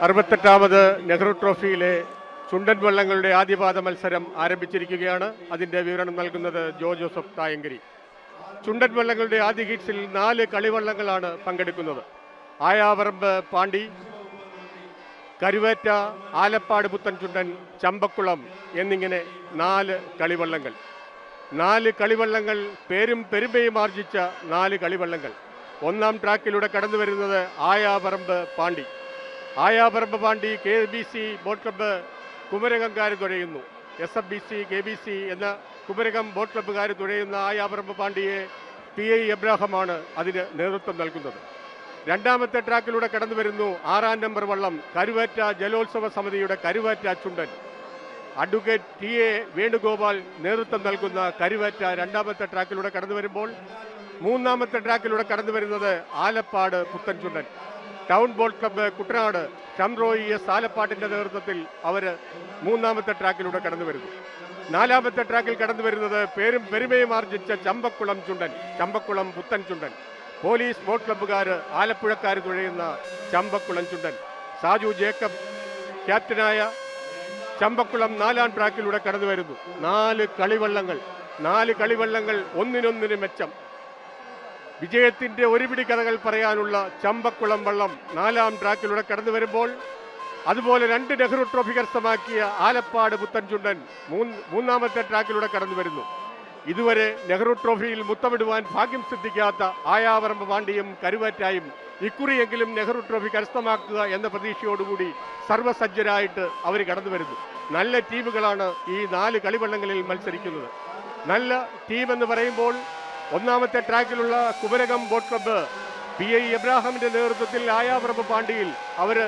അറുപത്തെട്ടാമത് നെഹ്റു ട്രോഫിയിലെ ചുണ്ടൻ വള്ളങ്ങളുടെ ആദ്യപാദ മത്സരം ആരംഭിച്ചിരിക്കുകയാണ്. അതിന്റെ വിവരണം നൽകുന്നത് ജോ ജോസഫ് തായങ്കരി ചുണ്ടൻ വള്ളങ്ങളുടെ ആദ്യ ഹീറ്റ്സിൽ നാല് കളിവള്ളങ്ങളാണ് പങ്കെടുക്കുന്നത്. ആയാവറമ്പ് പാണ്ടി കരുവേറ്റ ആലപ്പാട് പുത്തൻ ചുണ്ടൻ ചമ്പക്കുളം എന്നിങ്ങനെ നാല് കളിവള്ളങ്ങൾ. നാല് കളിവള്ളങ്ങൾ പേരും പെരുമയും ആർജിച്ച നാല് കളിവള്ളങ്ങൾ. ഒന്നാം ട്രാക്കിലൂടെ കടന്നു വരുന്നത് Ayaparambu Pandi. Ayaparambu Pandi K B C boat club കുമരകംകാർ തുഴയുന്നു. S F B C K B C എന്ന കുമരകം ബോട്ട് ക്ലബ്ബുകാർ തുഴയുന്ന ആയാപറമ്പ് പാണ്ടിയെ പി ഐ എബ്രാഹമാണ് അതിന് നേതൃത്വം നൽകുന്നത്. രണ്ടാമത്തെ ട്രാക്കിലൂടെ കടന്നു വരുന്നു ആറാം നമ്പർ വള്ളം കരുവാറ്റ ജലോത്സവ സമിതിയുടെ Karuvatta Chundan. Advocate T A Venugopal നേതൃത്വം നൽകുന്ന കരുവാറ്റ രണ്ടാമത്തെ ട്രാക്കിലൂടെ കടന്നു വരുമ്പോൾ മൂന്നാമത്തെ ട്രാക്കിലൂടെ കടന്നു വരുന്നത് Alappad Puthenchundan. Town boat club Kuttanad Shamroy S ആലപ്പാട്ടിന്റെ നേതൃത്വത്തിൽ അവർ മൂന്നാമത്തെ ട്രാക്കിലൂടെ കടന്നു വരുന്നു. നാലാമത്തെ ട്രാക്കിൽ കടന്നു വരുന്നത് പേരും പെരുമയും ആർജിച്ച ചമ്പക്കുളം ചുണ്ടൻ ചമ്പക്കുളം പുത്തൻ ചുണ്ടൻ പോലീസ് ബോട്ട് ക്ലബ്ബുകാർ ആലപ്പുഴക്കാർ തുഴയുന്ന ചമ്പക്കുളം ചുണ്ടൻ. സാജു ജേക്കബ് ക്യാപ്റ്റനായ ചമ്പക്കുളം നാലാം ട്രാക്കിലൂടെ കടന്നു വരുന്നു. നാല് കളിവള്ളങ്ങൾ നാല് കളിവള്ളങ്ങൾ ഒന്നിനൊന്നിന് മെച്ചം. വിജയത്തിന്റെ ഒരുപിടി കഥകൾ പറയാനുള്ള ചമ്പക്കുളം വള്ളം നാലാം ട്രാക്കിലൂടെ കടന്നു വരുമ്പോൾ അതുപോലെ രണ്ട് നെഹ്റു ട്രോഫി കരസ്ഥമാക്കിയ ആലപ്പാട് പുത്തൻചുണ്ടൻ മൂന്ന് മൂന്നാമത്തെ ട്രാക്കിലൂടെ കടന്നു വരുന്നു. ഇതുവരെ നെഹ്റു ട്രോഫിയിൽ മുത്തമിടുവാൻ ഭാഗ്യം സിദ്ധിക്കാത്ത ആയാവറമ്പ് പാണ്ഡ്യയും കരുവാറ്റായും ഇക്കുറിയെങ്കിലും നെഹ്റു ട്രോഫി കരസ്ഥമാക്കുക എന്ന പ്രതീക്ഷയോടുകൂടി സർവസജ്ജരായിട്ട് അവർ കടന്നു വരുന്നു. നല്ല ടീമുകളാണ് ഈ നാല് കളിവള്ളങ്ങളിൽ മത്സരിക്കുന്നത്. നല്ല ടീം എന്ന് പറയുമ്പോൾ ഒന്നാമത്തെ ട്രാക്കിലുള്ള Kumarakom boat club P I എബ്രാഹാമിന്റെ നേതൃത്വത്തിൽ ആയാപ്രഭ പാണ്ഡിയിൽ അവർ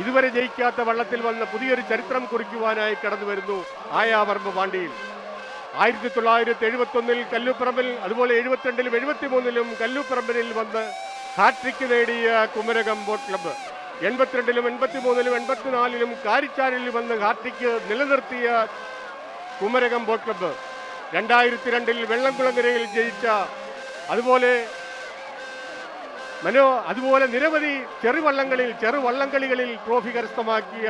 ഇതുവരെ ജയിക്കാത്ത വള്ളത്തിൽ വന്ന പുതിയൊരു ചരിത്രം കുറിക്കുവാനായി കടന്നു വരുന്നു ആയാവർമ്മ പാണ്ഡിയിൽ ആയിരത്തി തൊള്ളായിരത്തി എഴുപത്തി ഒന്നിൽ കല്ലുപ്പറമ്പിൽ അതുപോലെ എഴുപത്തിരണ്ടിലും എഴുപത്തിമൂന്നിലും കല്ലുപ്പറമ്പിൽ വന്ന് ഹാട്രിക്ക് നേടിയ കുമരകം ബോട്ട് ക്ലബ്ബ്. എൺപത്തിരണ്ടിലും എൺപത്തിമൂന്നിലും എൺപത്തിനാലിലും കാരിച്ചാലിൽ വന്ന് ഹാട്രിക്ക് നിലനിർത്തിയ കുമരകം ബോട്ട് ക്ലബ്ബ്. രണ്ടായിരത്തി രണ്ടിൽ വെള്ളംകുളങ്ങരയിൽ ജയിച്ച അതുപോലെ മനോ അതുപോലെ നിരവധി ചെറുവള്ളങ്ങളിൽ ചെറുവള്ളംകളികളിൽ ട്രോഫി കരസ്ഥമാക്കിയ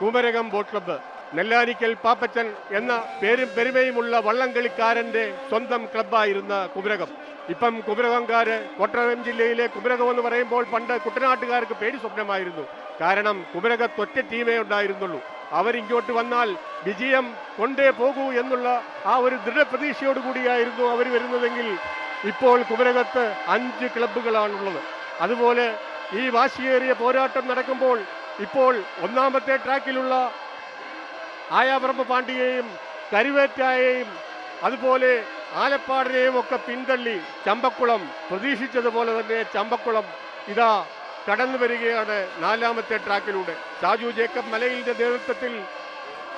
കുമരകം ബോട്ട് ക്ലബ്ബ് നെല്ലാനിക്കൽ പാപ്പച്ചൻ എന്ന പേരും പെരുമയുമുള്ള വള്ളംകളിക്കാരന്റെ സ്വന്തം ക്ലബ്ബായിരുന്ന കുമരകം. ഇപ്പം കുമരകംകാർ കോട്ടയം ജില്ലയിലെ കുമരകം എന്ന് പറയുമ്പോൾ പണ്ട് കുട്ടനാട്ടുകാർക്ക് പേടി സ്വപ്നമായിരുന്നു. കാരണം കുമരകത്തൊറ്റ ടീമേ ഉണ്ടായിരുന്നുള്ളൂ. അവരിങ്ങോട്ട് വന്നാൽ വിജയം കൊണ്ടേ പോകൂ എന്നുള്ള ആ ഒരു ദൃഢപ്രതീക്ഷയോട് കൂടിയായിരുന്നു അവർ വരുന്നതെങ്കിൽ ഇപ്പോൾ കുമരകത്ത് അഞ്ച് ക്ലബ്ബുകളാണുള്ളത്. അതുപോലെ ഈ വാശിയേറിയ പോരാട്ടം നടക്കുമ്പോൾ ഇപ്പോൾ ഒന്നാമത്തെ ട്രാക്കിലുള്ള ആയാപറമ്പ് പാണ്ഡ്യയെയും കരുവേറ്റായെയും അതുപോലെ ആലപ്പാടിനെയും ഒക്കെ പിന്തള്ളി ചമ്പക്കുളം. പ്രതീക്ഷിച്ചതുപോലെ തന്നെ ചമ്പക്കുളം ഇതാ കടന്നു വരികയാണ് നാലാമത്തെ ട്രാക്കിലൂടെ. ഷാജു ജേക്കബ് മലയിലിന്റെ നേതൃത്വത്തിൽ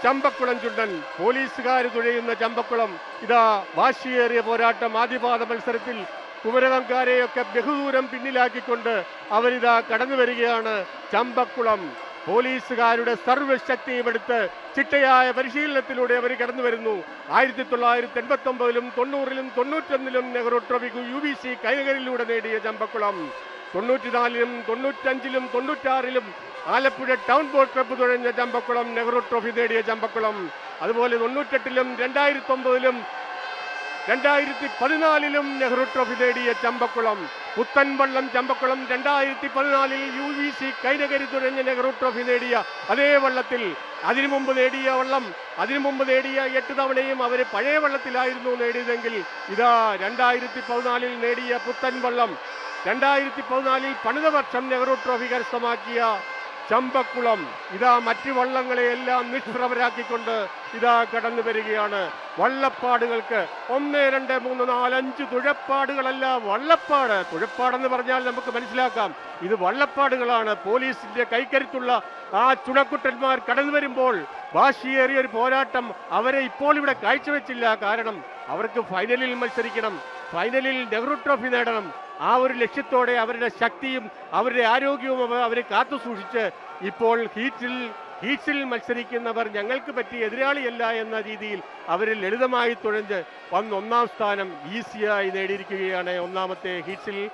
ചമ്പക്കുളം ചുണ്ടൻ പോലീസുകാർ തുഴയുന്ന ചമ്പക്കുളം. ഇതാ വാശിയേറിയ പോരാട്ടം. ആദ്യപാദ മത്സരത്തിൽ കുമരകംകാരെയൊക്കെ ബഹുദൂരം പിന്നിലാക്കിക്കൊണ്ട് അവരിതാ കടന്നു വരികയാണ് ചമ്പക്കുളം. പോലീസുകാരുടെ സർവശക്തിയും എടുത്ത് ചിട്ടയായ പരിശീലനത്തിലൂടെ അവർ കടന്നു വരുന്നു. ആയിരത്തി തൊള്ളായിരത്തി എൺപത്തി ഒമ്പതിലും തൊണ്ണൂറിലും തൊണ്ണൂറ്റൊന്നിലും Nehru trophy U B C കൈകരിലൂടെ നേടിയ ചമ്പക്കുളം. തൊണ്ണൂറ്റിനാലിലും തൊണ്ണൂറ്റഞ്ചിലും തൊണ്ണൂറ്റാറിലും ആലപ്പുഴ ടൗൺ ബോട്ട് ക്ലബ്ബ് തുഴഞ്ഞ ചമ്പക്കുളം നെഹ്റു ട്രോഫി നേടിയ ചമ്പക്കുളം അതുപോലെ തൊണ്ണൂറ്റെട്ടിലും രണ്ടായിരത്തി ഒമ്പതിലും രണ്ടായിരത്തി പതിനാലിലും നെഹ്റു ട്രോഫി നേടിയ ചമ്പക്കുളം പുത്തൻവള്ളം ചമ്പക്കുളം രണ്ടായിരത്തി പതിനാലിൽ യു വി സി കൈനകരി തുഴഞ്ഞ നെഹ്റു ട്രോഫി നേടിയ അതേ വള്ളത്തിൽ. അതിനു മുമ്പ് നേടിയ വള്ളം അതിനു മുമ്പ് നേടിയ എട്ട് തവണയും അവർ പഴയ വള്ളത്തിലായിരുന്നു നേടിയതെങ്കിൽ ഇതാ രണ്ടായിരത്തി പതിനാലിൽ നേടിയ പുത്തൻ വള്ളം രണ്ടായിരത്തി പതിനാലിൽ പണിത വർഷം നെഹ്റു ട്രോഫി കരസ്ഥമാക്കിയ ചമ്പക്കുളം. ഇതാ മറ്റു വള്ളങ്ങളെയെല്ലാം നിഷ്പ്രഭരാക്കിക്കൊണ്ട് ഇതാ കടന്നു വരികയാണ്. വള്ളപ്പാടുകൾക്ക് ഒന്ന് രണ്ട് മൂന്ന് നാല് അഞ്ച് തുഴപ്പാടുകളല്ല. വള്ളപ്പാട് തുഴപ്പാടെന്ന് പറഞ്ഞാൽ നമുക്ക് മനസ്സിലാക്കാം. ഇത് വള്ളപ്പാടുകളാണ്. പോലീസിന്റെ കൈക്കരുത്തുള്ള ആ ചുണക്കുട്ടന്മാർ കടന്നു വരുമ്പോൾ വാശിയേറിയ ഒരു പോരാട്ടം അവരെ ഇപ്പോൾ ഇവിടെ കാഴ്ചവെച്ചില്ല. കാരണം അവർക്ക് ഫൈനലിൽ മത്സരിക്കണം. ഫൈനലിൽ നെഹ്റു ട്രോഫി നേടണം. ആ ഒരു ലക്ഷ്യത്തോടെ അവരുടെ ശക്തിയും അവരുടെ ആരോഗ്യവും അവ- അവരെ കാത്തു സൂക്ഷിച്ച് ഇപ്പോൾ ഹീറ്റിൽ ഹീറ്റ്സിൽ മത്സരിക്കുന്നവർ ഞങ്ങൾക്ക് പറ്റിയ എതിരാളിയല്ല എന്ന രീതിയിൽ അവർ ലളിതമായി തുഴഞ്ഞ് വന്ന് ഒന്നാം സ്ഥാനം ഈസിയായി നേടിയിരിക്കുകയാണ് ഒന്നാമത്തെ ഹീറ്റ്സിൽ.